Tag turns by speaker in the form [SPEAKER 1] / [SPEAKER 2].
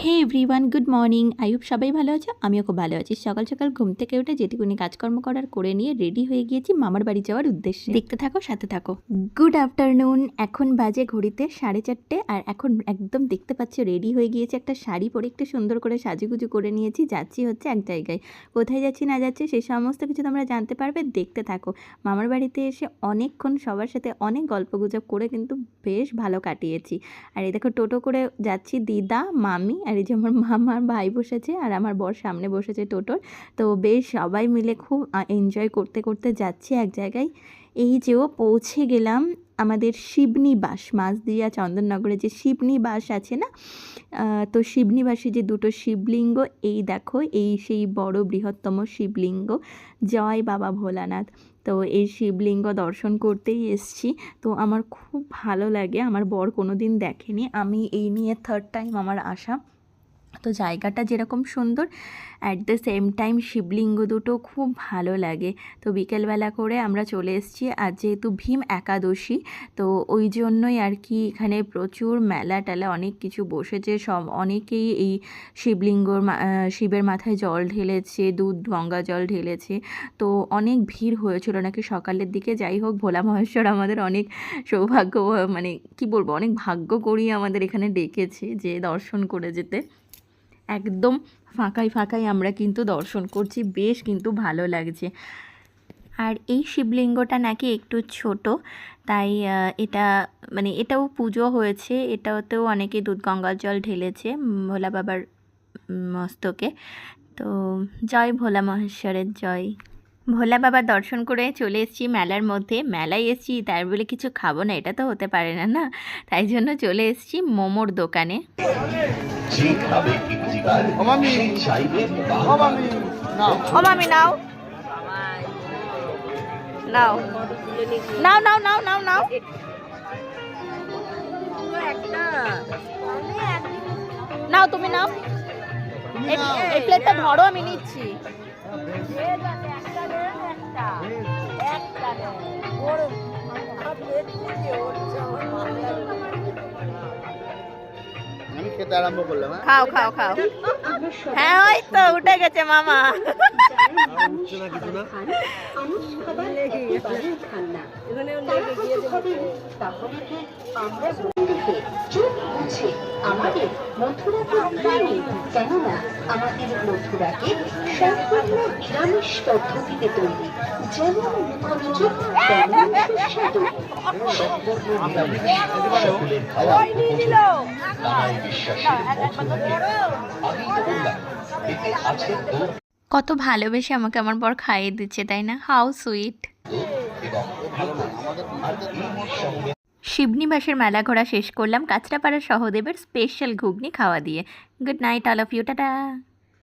[SPEAKER 1] Hey everyone good morning Ayub, সবাই ভালো আছো? আমিও খুব ভালো আছি। সকাল সকাল ঘুম থেকে উঠে যেটুকুনি কাজকর্ম করার করে নিয়ে রেডি হয়ে গিয়েছি মামার বাড়ি যাওয়ার উদ্দেশ্যে। দেখতে থাকো, সাথে থাকো। গুড আফটারনুন এখন বাজে ঘড়িতে সাড়ে চারটে আর এখন একদম দেখতে পাচ্ছ রেডি হয়ে গিয়েছে একটা শাড়ি পরে একটু সুন্দর করে সাজুগুজু করে নিয়েছি। যাচ্ছি হচ্ছে এক জায়গায়। কোথায় যাচ্ছি, না যাচ্ছি সেই সমস্ত কিছু তোমরা জানতে পারবে। দেখতে থাকো। মামার বাড়িতে এসে অনেকক্ষণ সবার সাথে অনেক গল্পগুজব করে কিন্তু বেশ ভালো কাটিয়েছি। আর এই দেখো টোটো করে যাচ্ছি দিদা, মামি আর এই যে আমার মামার ভাই বসেছে আর আমার বর সামনে বসেছে টোটোর। তো বেশ সবাই মিলে খুব এনজয় করতে করতে যাচ্ছি এক জায়গায়। এই যেও পৌঁছে গেলাম আমাদের শিবনি বাস মাঝদিয়া চন্দননগরে যে শিবনি বাস আছে না? তো শিবনিবাসে যে দুটো শিবলিঙ্গ, এই দেখো, এই সেই বড় বৃহত্তম শিবলিঙ্গ। জয় বাবা ভোলানাথ। তো এই শিবলিঙ্গ দর্শন করতেই এসছি। তো আমার খুব ভালো লাগে, আমার বর কোনো দিন দেখেনি। আমি এই নিয়ে থার্ড টাইম আমার আসা। তো জায়গাটা যেরকম সুন্দর অ্যাট দ্য সেম টাইম শিবলিঙ্গ দুটো খুব ভালো লাগে। তো বিকেলবেলা করে আমরা চলে এসেছি, আর যেহেতু ভীম একাদশী, তো ওই জন্যই আর কি এখানে প্রচুর মেলা টেলা অনেক কিছু বসেছে। সব অনেকেই এই শিবলিঙ্গর শিবের মাথায় জল ঢেলেছে, দুধ, গঙ্গা জল ঢেলেছে। তো অনেক ভিড় হয়েছিল নাকি সকালের দিকে। যাই হোক, ভোলা মহেশ্বর আমাদের অনেক সৌভাগ্য মানে কি বলব, অনেক ভাগ্য করিয়ে আমাদের এখানে ডেকেছে যে দর্শন করে যেতে। একদম ফাঁকাই ফাঁকাই আমরা কিন্তু দর্শন করছি, বেশ কিন্তু ভালো লাগছে। আর এই শিবলিঙ্গটা নাকি একটু ছোট, তাই এটা মানে এটাও পুজো হয়েছে, এটাতেও অনেকে দুধ গঙ্গার জল ঢেলেছে ভোলা বাবার মস্তকে। তো জয় ভোলা মহেশ্বরের জয়। ভোলা বাবার দর্শন করে চলে এসেছি মেলার মধ্যে, মেলায় এসেছি, তার বলে কিছু খাব না, এটা তো হতে পারে না না? তাই জন্য চলে এসেছি মোমোর দোকানে।
[SPEAKER 2] যে খাবে। চাইবে
[SPEAKER 3] অমামি নাও
[SPEAKER 1] নাও নাও নাও নাও নাও নাও নাও নাও তুমি নাও এই প্লেটটা ধরো আমি নিচ্ছি
[SPEAKER 3] আমি খেতে আরম্ভ করলাম হ্যাঁ?
[SPEAKER 1] খাও খাও খাও। হ্যাঁ ওই তো উঠে গেছে মামা।
[SPEAKER 4] আমাদের মথুরাকে প্রাণী কেননা আমাদের মথুরাকে সম্পূর্ণ নিরামিষ পদ্ধতিতে তৈরি যেমন মুখরোচক
[SPEAKER 1] কত ভালোবেসে আমাকে আমার বর খাইয়ে দিচ্ছে, তাই না? হাউ সুইট শিবনিবাসের মেলা ঘোরা শেষ করলাম। কাঁচরাপাড়া সহদেবের স্পেশাল ঘুগনি খাওয়া দিয়ে। Good night all of you tata